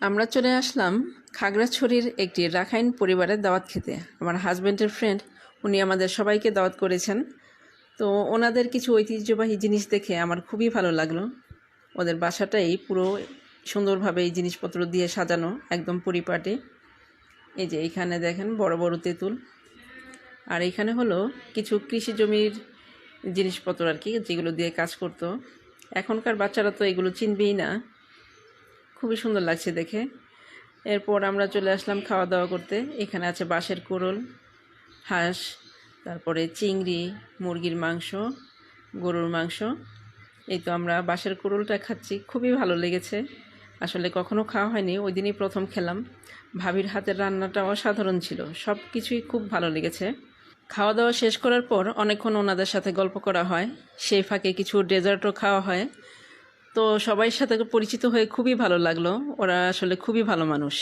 আমরা চলে আসলাম খাগড়াছড়ির একটি রাখাইন পরিবারের দাওয়াত খেতে। আমার হাজব্যান্ডের ফ্রেন্ড উনি আমাদের সবাইকে দাওয়াত করেছেন। তো ওনাদের কিছু ঐতিহ্যবাহী জিনিস দেখে আমার খুবই ভালো লাগল। ওদের বাসাটাই পুরো সুন্দরভাবে এই জিনিসপত্র দিয়ে সাজানো, একদম পরিপাটে। এই যে এইখানে দেখেন বড় বড় তেঁতুল। আর এইখানে হলো কিছু কৃষি জমির জিনিসপত্র আর কি, যেগুলো দিয়ে কাজ করতো। এখনকার বাচ্চারা তো এগুলো চিনবেই না। খুবই সুন্দর লাগছে দেখে। এরপর আমরা চলে আসলাম খাওয়া দাওয়া করতে। এখানে আছে বাঁশের কোরল হাঁস, তারপরে চিংড়ি, মুরগির মাংস, গরুর মাংস। এই তো আমরা বাঁশের কোরলটা খাচ্ছি, খুবই ভালো লেগেছে। আসলে কখনো খাওয়া হয়নি, ওই দিনই প্রথম খেলাম। ভাবির হাতের রান্নাটা অসাধারণ ছিল সব কিছুই খুব ভালো লেগেছে। খাওয়া দাওয়া শেষ করার পর অনেকক্ষণ ওনাদের সাথে গল্প করা হয়। সেই ফাঁকে কিছু ডেজার্টও খাওয়া হয়। তো সবাই সাথে পরিচিত হয়ে খুবই ভালো লাগল। ওরা আসলে খুবই ভালো মানুষ।